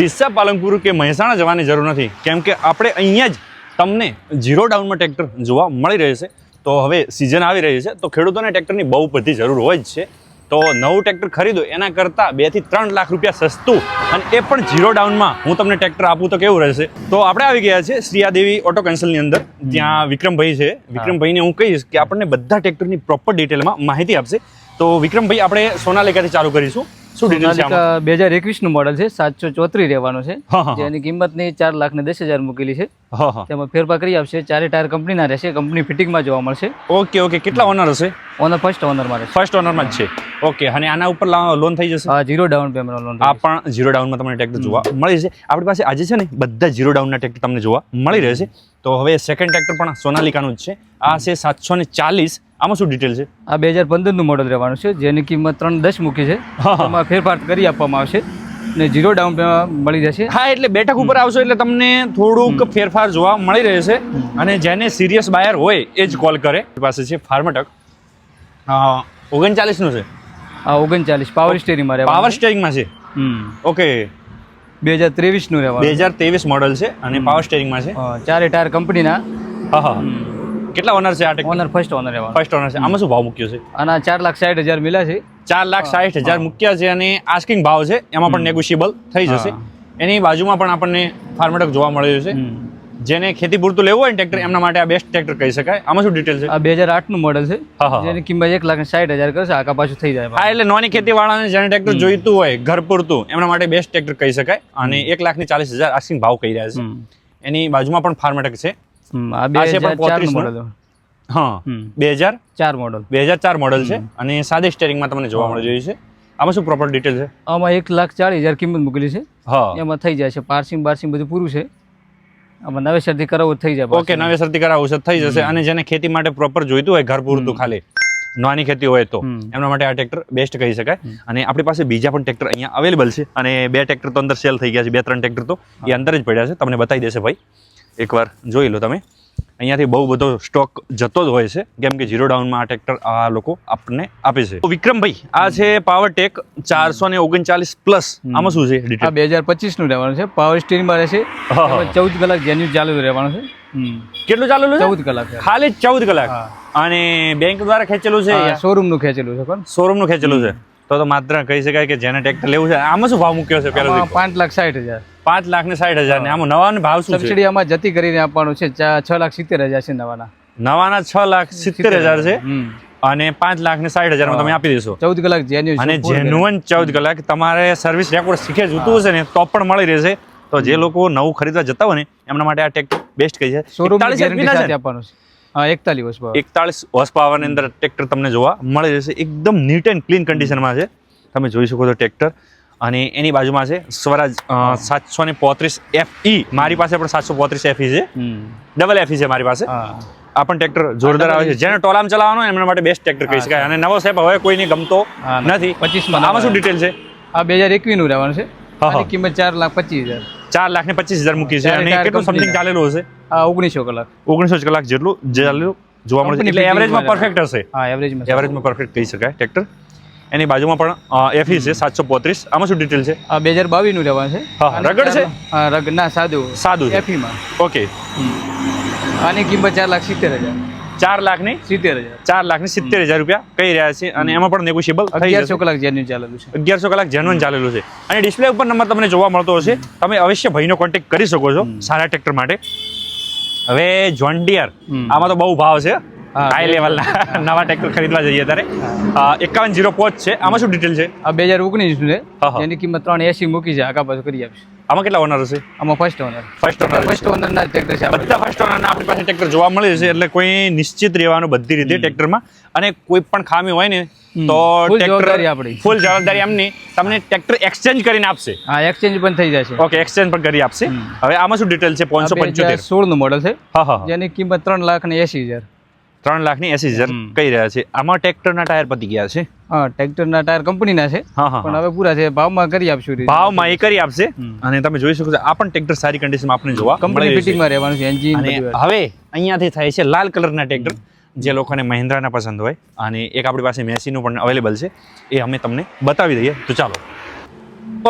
ડીસા પાલનપુર કે મહેસાણા જવાની જરૂર નથી. કેમ કે આપણે અહીંયા જ તમને ઝીરો ડાઉનમાં ટ્રેક્ટર જોવા મળી રહે છે. તો હવે સિઝન આવી રહી છે. તો ખેડૂતોને ટ્રેક્ટરની બહુ બધી જરૂર હોય જ છે. તો નવું ટ્રેક્ટર ખરીદો, એના કરતાં બેથી ત્રણ લાખ રૂપિયા સસ્તું અને એ પણ ઝીરો ડાઉનમાં હું તમને ટ્રેક્ટર આપું તો કેવું રહેશે? તો આપણે આવી ગયા છે શ્રીયાદેવી ઓટો કન્સલની અંદર. ત્યાં વિક્રમભાઈ છે. વિક્રમભાઈને હું કહીશ કે આપણને બધા ટ્રેક્ટરની પ્રોપર ડિટેલમાં માહિતી આપશે. તો વિક્રમભાઈ, આપણે સોનાલેકાથી ચાલુ કરીશું? સોનાલિકા બે હજાર એકવીસનું મોડલ છે સાતસો ચોત્રી રહેવાનું છે. જેની કિંમતની ચાર લાખ ને દસ હજાર મૂકેલી છે. હા હા. તેમાં ફેરફાર કરી આપશે ચારે ટાયર કંપનીના રહેશે કંપની ફિટિંગમાં જોવા મળશે. Okay okay. કેટલા ઓનર હશે? ઓનર ફર્સ્ટ ઓનરમાં રહેશે. ફર્સ્ટ ઓનરમાં જ છે. ઓકે અને આના ઉપર લોન થઈ જશે? આ જીરો ડાઉન પેમેન્ટ લોન આ પણ ઝીરો ડાઉનમાં તમને ટ્રેક્ટર જોવા મળી જશે. આપણી પાસે આજે છે ને બધા ઝીરો ડાઉનના ટ્રેક્ટર તમને જોવા મળી રહેશે. તો હવે સેકન્ડ ટ્રેક્ટર પણ સોનાલિકાનું જ છે. આ છે સાતસો ને ચાલીસ. આમાં શું ડિટેલ છે? આ બે હજાર પંદરનું મોડલ રહેવાનું છે જેની કિંમત ત્રણ દસ મૂકી છે. એમાં ફેરફાર કરી આપવામાં આવશે ને જીરો ડાઉન પેમેન્ટ મળી જશે. હા એટલે બેઠક ઉપર આવશો એટલે તમને થોડુંક ફેરફાર જોવા મળી રહેશે અને જેને સિરિયસ બાયર હોય એ જ કોલ કરે. પાસે છે ફાર્મટક ઓગણચાલીસનું છે? હા ઓગણચાલીસ. પાવર સ્ટેરિંગમાં પાવર સ્ટેરિંગમાં છે. ઓકે બે હજાર ત્રેવીસનું બે હજાર ત્રેવીસ મોડલ છે અને પાવર સ્ટેરિંગમાં છે. હા, ચારે ટાયર કંપનીના. હા હા. કેટલા ઓનર છે આ ઓનર ફર્સ્ટ ઓનર એવા ફર્સ્ટ ઓનર છે. આમાં શું ભાવ મૂક્યો છે? આના ચાર લાખ સાઠ હજાર મિલા છે. ચાર લાખ સાઠ હજાર મૂક્યા છે અને આસ્કિંગ ભાવ છે. એમાં પણ નેગોશિયેબલ થઈ જશે. એની બાજુમાં પણ આપણને ફાર્મેટક જોવા મળ્યું છે. જેને ખેતી પૂરતું લેવું હોય ને ટ્રેક્ટર એમના માટે આ બેસ્ટ ટ્રેક્ટર કહી શકાય. આમાં શું ડિટેલ છે? આ બે હજાર આઠનું મોડલ છે. જેની કિંમત એક લાખ સાઠ હજાર કરશે આખા પાછું થઈ જાય હા એટલે નોની ખેતી વાળાને જેને ટ્રેક્ટર જોઈતું હોય ઘર પૂરતું એમના માટે બેસ્ટ ટ્રેક્ટર કહી શકાય. અને એક લાખની ચાલીસ હજાર આસ્કિંગ ભાવ કહી રહ્યા છે. એની બાજુમાં પણ ફાર્મેટક છે. આ બે હજાર પણ ચાર 35 નું નું. મોડલ હા. બે હજાર ચાર મોડલ બે હજાર ચાર મોડલ છે. અને સાદી સ્ટેરિંગમાં તમને જોવા મળી જોઈએ છે. આમાં શું પ્રોપર ડિટેલ છે? આમાં એક લાખ ચાળીસ હજાર કિંમત મૂકેલી છે. હા. એમાં થઈ જાય છે. પાર્સિંગ બાર્સિંગ બધું પૂરું છે. નવેસરથી કરાવવું થઈ જાય ઓકે નવેસરથી કરાવવું છે થઈ જશે. અને જેને ખેતી માટે પ્રોપર જોઈતું હોય ઘર પૂરતું ખાલી. નાની ખેતી હોય તો. એમના માટે આ ટ્રેક્ટર બેસ્ટ કહી શકાય. અને આપણી પાસે બીજા પણ ટ્રેક્ટર અહીંયા અવેલેબલ છે. અને બે ટ્રેક્ટર તો અંદર સેલ થઈ ગયા છે બે ત્રણ ટ્રેક્ટર તો એ અંદર જ પડ્યા છે. તમને બતાવી દેશે ભાઈ. એકવાર જોઈ લો તમે. અહીંયાથી બહુ બધો સ્ટોક જતો જ હોય છે. કેમ કે ઝીરો ડાઉનમાં આ ટ્રેક્ટર આ લોકો આપણને આપે છે. તો વિક્રમભાઈ આ છે પાવર ટેક ચારસો ને ઓગણચાલીસ પ્લસ આમાં શું છે ડિટેલ બે હજાર પચીસનું રહેવાનું છે. પાવર સ્ટીરિંગમાં રહેશે. ચૌદ કલાક જેન્યુ ચાલુ રહેવાનું છે. કેટલું ચાલુ છે? ચૌદ કલાક ખાલી ચૌદ કલાક. અને બેંક દ્વારા ખેંચેલું છે શોરૂમનું શોરૂમનું ખેંચેલું છે પણ શોરૂમનું ખેંચેલું છે. તો તો માત્ર કહી શકાય કે જેને ટ્રેક્ટર લેવું છે આમાં શું ભાવ મૂક્યો છે પાંચ લાખ સાઠ હજાર. પાંચ લાખ ને સાઠ હજાર ને. આમાં નવાનો ભાવ શું સબસિડી આમાં જતી કરીને આપવાનું છે. છ લાખ સિત્તેર હજાર છે નવાના. નવાના છ લાખ સિત્તેર હજાર છે. અને પાંચ લાખ ને સાઠ હજારમાં તમે આપી દેશો. ચૌદ કલાક જેન્યુઅલ અને જેન્યુઅન ચૌદ કલાક. તમારે સર્વિસ રેકોર્ડ શીખે જોતું હશે ને તો પણ મળી રહેશે. તો જે લોકો નવું ખરીદવા જતા હોય ને એમના માટે આ ટ્રેક્ટર બેસ્ટ કહી છે. શોરૂમ 41 ગેરંટી HP ના છે સાથે ને? આપવાનું છે. એકતાલીસ વર્ષ પાવર. એકતાળીસ હોર્સ પાવરની અંદર ટ્રેક્ટર તમને જોવા મળી જશે એકદમ નીટ એન્ડ ક્લીન કન્ડિશનમાં છે. તમે જોઈ શકો છો ટ્રેક્ટર અને એની બાજુમાં છે સ્વરાજ સાતસો ને પોત્રીસ એફ ઈ મારી પાસે પણ સાતસો પોત્રીસ એફ ઈ છે. ડબલ એફ ઈ છે મારી પાસે. આ પણ ટ્રેક્ટર જોરદાર આવે છે. જેને ટોલામ ચલાવવાનો એમના માટે બેસ્ટ ટ્રેક્ટર કહી શકાય અને નવો સેપ હવે કોઈને ગમતો નથી. 25 માં આમાં શું ડિટેલ છે? આ બે હજાર એકવીસનું રહેવાનું છે. કિંમત ચાર લાખ પચીસ હજાર. ચાર લાખ ને પચીસ હજાર મૂકી છે. અને કેટલું સમથિંગ. ચાલેલું હશે? ઓગણીસો કલાક. ઓગણીસો જ કલાક જેટલું ચાલેલું જોવા મળે છે. એટલે એવરેજમાં પરફેક્ટ હશે. હા એવરેજમાં એવરેજમાં પરફેક્ટ કહી શકાય ટ્રેક્ટર એની બાજુમાં પણ એફી છે સાતસો પોત્રીસ. આમાં શું ડિટેલ છે? બે હજાર બાવીસનું રહેવાનું છે. હા, રગડ છે? રગડ ના સાદું. સાદું છે. એફી માં ઓકે આની કિંમત ચાર લાખ સિત્તેર હજાર. ચાર લાખની સિત્તેર હજાર. ચાર લાખની સિત્તેર હજાર રૂપિયા કહી રહ્યા છે અને એમાં પણ નેગોશિયેબલ અગિયારસો કલાક જેન્યુન ચાલેલું છે. અગિયારસો કલાક જેન્યુન ચાલેલું છે. અને ડિસ્પ્લે ઉપર નંબર તમને જોવા મળતો હશે. તમે અવશ્ય ભાઈનો કોન્ટેક્ટ કરી શકો છો સારા ટ્રેક્ટર માટે. હવે જોન ડિયર હમ. આમાં તો બહુ ભાવ છે. હાઈ લેવલ લેવલના નવા ટ્રેક્ટર ખરીદવા જઈએ ત્યારે એકાવન જીરો પોચ છે. આમાં શું ડિટેલ છે? આ બે હજાર ઓગણીસ છે. એની કિંમત ત્રણ એસી મૂકી છે. આખા પાછું કરી આપીશ. આમાં કેટલા ઓનર હશે? આમાં first owner first owner first owner ના ટ્રેક્ટર છે બધા ફર્સ્ટ ઓનરના આપણી પાસે ટ્રેક્ટર જોવા મળે છે એટલે કોઈ નિશ્ચિત રહેવાનું બધી રીતે ટ્રેક્ટરમાં અને કોઈ પણ ખામી હોય ને તો ટ્રેક્ટર આપણી. ફૂલ જવાબદારી એમની. તમને ટ્રેક્ટર એક્સચેન્જ કરીને આપશે. હા એક્સચેન્જ પણ થઈ જશે. ઓકે એક્સચેન્જ પણ કરી આપશે. હવે આમાં શું ડિટેલ છે? પાંચસો પંચોતેર. સોળનું મોડલ છે. હા હા હા. જેની કિંમત ત્રણ લાખ ને એસી હજાર. ત્રણ લાખની એસી હજાર કહી રહ્યા છે. આમાં ટ્રેક્ટરના ટાયર પતી ગયા છે? હા ટ્રેક્ટરના ટાયર કંપનીના છે પણ હવે પૂરા છે. ભાવમાં કરી આપશું ભાવમાં એ કરી આપશે? અને તમે જોઈ શકો છો આ પણ ટ્રેક્ટર સારી કન્ડિશનમાં આપણે જોવા કંપની. ફિટિંગમાં રહેવાનું છે એન્જિન હવે અહીંયાથી થાય છે લાલ કલરના ટ્રેક્ટર જે લોકોને મહિન્દ્રાના પસંદ હોય. અને એક આપણી પાસે મેસીનું પણ અવેલેબલ છે. એ અમે તમને બતાવી દઈએ. તો ચાલો.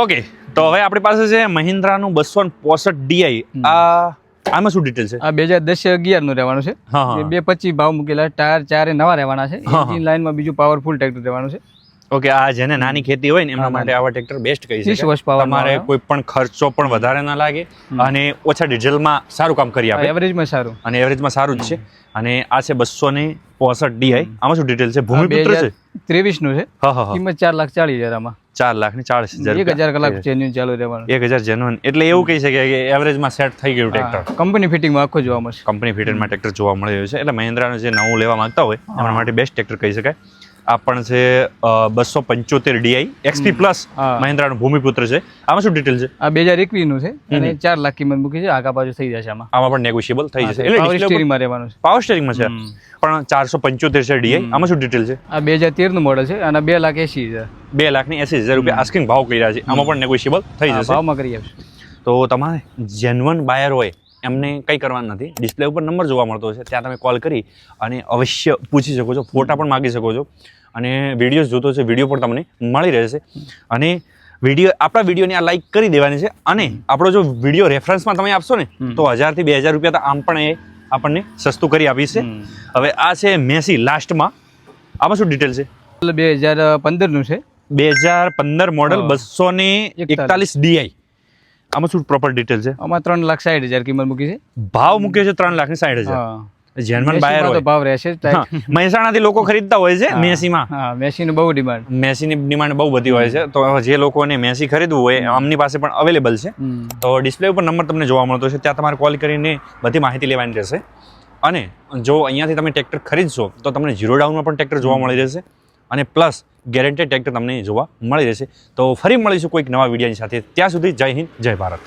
ઓકે તો હવે આપણી પાસે છે મહિન્દ્રાનું બસો પોસઠ ડીઆઈ આ આમાં શું ડિટેલ છે? આ બે હજાર દસ અગિયારનું રહેવાનું છે. બે પચીસ ભાવ મૂકેલા ટાયર ચારે નવા રહેવાના છે. એન્જિન લાઇનમાં બીજું પાવરફુલ ટ્રેક્ટર રહેવાનું છે. ઓકે આ જેને નાની ખેતી હોય ને એમના માટે આવા ટ્રેક્ટર બેસ્ટ કહી 30 શકાય પાવર નો તમારે કોઈ પણ ખર્ચો પણ વધારે ના લાગે અને ઓછા ડીઝલમાં સારું કામ કરી આપે. એવરેજમાં સારું. અને એવરેજમાં સારું જ છે. અને આ છે બસો ને પોસઠ ડીઆઈ આમાં શું ડિટેલ છે? ભૂમિપુત્ર છે? ત્રેવીસનું છે. હા હા હા. કિંમત ચાર લાખ ચાલીસ હજાર આમાં. ચાર લાખ ને ચાળીસ હજાર એક હજાર કલાક જેન્યુન ચાલુ રહેવાનું. એક હજાર જેન્યુન એટલે એવું કહી શકાય કે એવરેજમાં સેટ થઈ ગયું ટ્રેક્ટર કંપની ફિટિંગમાં આખું જોવા મળશે. કંપની ફિટિંગમાં ટ્રેક્ટર જોવા મળી રહ્યું છે. એટલે મહિન્દ્રાનું જે નવું લેવા માંગતા હોય એના માટે બેસ્ટ ટ્રેક્ટર કહી શકાય. આ પણ છે બસો પંચોતેર ડીઆઈ એક્સપી પ્લસ મહિન્દ્રાનો ભૂમિપુત્ર છે. આમાં શું ડિટેલ છે? આ બે હજાર એકવીસનું છે અને ચાર લાખ કિંમત મૂકી છે. આગા બાજુ થઈ જશે આમાં. આમાં પણ નેગોશિયેબલ થઈ જશે. પાવર સ્ટેરિંગમાં રહેવાનું છે. પાવર સ્ટેરિંગમાં છે. પણ ચારસો પંચોતેર છે ડીઆઈ આમાં શું ડિટેલ છે? આ બે હજાર તેરનું મોડલ છે અને બે લાખ એસી હજાર. બે લાખની એસી હજાર રૂપિયા આસ્કિંગ ભાવ કર્યા છે. આમાં પણ નેગોશિયેબલ થઈ જશે. ભાવમાં કરી આપશે. તો તમારે જેન્યુઅન બાયર હોય એમને કંઈ કરવાનું નથી. ડિસ્પ્લે ઉપર નંબર જોવા મળતો છે ત્યાં તમે કોલ કરી અને અવશ્ય પૂછી શકો છો. ફોટા પણ માગી શકો છો. અને વિડીયોઝ જોતો છે વીડિયો પણ તમને મળી રહેશે. અને વીડિયો આપણા વિડીયોને આ લાઈક કરી દેવાની છે. અને આપણો જો વીડિયો રેફરન્સમાં તમે આપશો ને તો હજારથી બે હજાર રૂપિયા તો આમ પણ એ આપણને સસ્તું કરી આપીશે છે. હવે આ છે મેસી લાસ્ટમાં આમાં શું ડિટેલ છે? બે હજાર પંદરનું છે. બે હજાર પંદર મોડલ. બસો ને એકતાલીસ. ડીઆઈ આમાં શું પ્રોપર ડિટેલ છે? આમાં ત્રણ લાખ સાઠ હજાર કિંમત મૂકી છે. ભાવ મૂક્યો છે ત્રણ લાખ ને સાઠ હજાર જેનવન બાયર હોય. ભાવ રહેશે. મહેસાણાથી લોકો ખરીદતા હોય છે. મેસીમાં. મેસી મેસીનું બહુ ડિમાન્ડ મેસીની ડિમાન્ડ બહુ બધી હોય છે. તો જે લોકોને મેસી ખરીદવું હોય આમની પાસે પણ અવેલેબલ છે. તો ડિસ્પ્લે ઉપર નંબર તમને જોવા મળતો છે ત્યાં તમારે કોલ કરીને બધી માહિતી લેવાની રહેશે. અને જો અહીંયાથી તમે ટ્રેક્ટર ખરીદશો તો તમને ઝીરો ડાઉનમાં પણ ટ્રેક્ટર જોવા મળી રહેશે. અને પ્લસ ગેરંટેડ ટ્રેક્ટર તમને જોવા મળી રહેશે. તો ફરી મળીશું કોઈક નવા વિડીયોની સાથે. ત્યાં સુધી જય હિન્દ, જય ભારત.